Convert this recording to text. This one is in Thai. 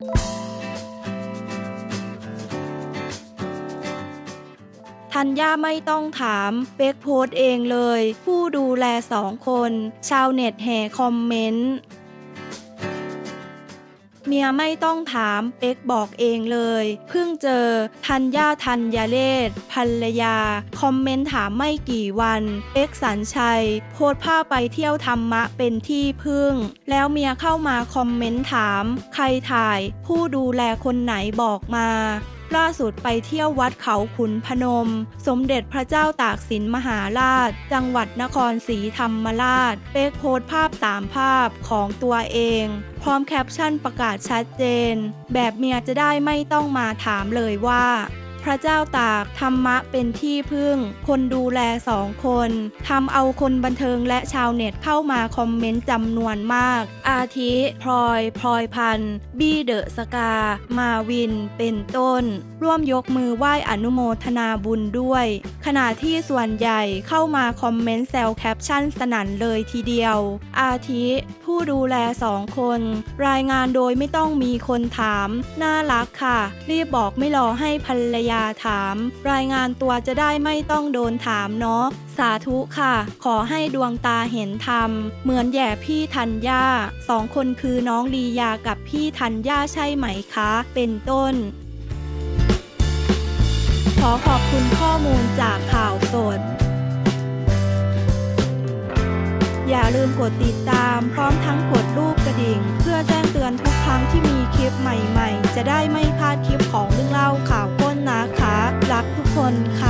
ธัญญาไม่ต้องถามเป๊กโพสเองเลย ผู้ดูแลสองคน ชาวเน็ตแห่คอมเมนต์ เมียไม่ต้องถามเป๊กบอกเองเลย เพิ่งเจอธัญญาธัญเลศภรรยา คอมเมนต์ถามไม่กี่วัน เป๊กสันชัย โพสภาพไปเที่ยวธรรมะเป็นที่พึ่ง แล้วเมียเข้ามาคอมเมนต์ถาม ใครถ่าย ผู้ดูแลคนไหนบอกมา ล่าสุดไปเที่ยววัดเขาขุนพนม สมเด็จพระเจ้าตากสินมหาราช จังหวัดนครศรีธรรมราช เป๊กโพสภาพสามภาพของตัวเอง พร้อมแคปชั่นประกาศชัดเจน แบบเมียจะได้ไม่ต้องมาถามเลยว่า พระเจ้าตากธรรมะเป็นที่พึ่ง คนดูแลสองคนทำเอาคนบันเทิงและชาวเน็ตเข้ามาคอมเมนต์จำนวนมาก อาทิพลอยพลอยพันธ์บี้เดอะสกา มาวิน เป็นต้น ร่วมยกมือไหว้อนุโมทนาบุญด้วย ขณะที่ส่วนใหญ่เข้ามาคอมเมนต์แซวแคปชั่นสนั่นเลยทีเดียว อาทิผู้ดูแลสองคน รายงานโดยไม่ต้องมีคนถาม น่ารักค่ะ รีบบอกไม่รอให้ภรรยาถาม รายงานตัวจะได้ไม่ต้องโดนถามเนาะ สาธุค่ะ ขอให้ดวงตาเห็นธรรม เหมือนแย่พี่ธัญญาสองคนคือน้องลียากับพี่ธัญญาใช่ไหมคะ เป็นต้น ขอขอบคุณข้อมูลจากข่าวสดอย่าลืมกดติดตามพร้อมทั้งกดรูปกระดิ่ง เพื่อแจ้งเตือนทุกครั้งที่มีคลิปใหม่ๆ จะได้ไม่พลาดคลิปของเรื่องเล่า นค่ะ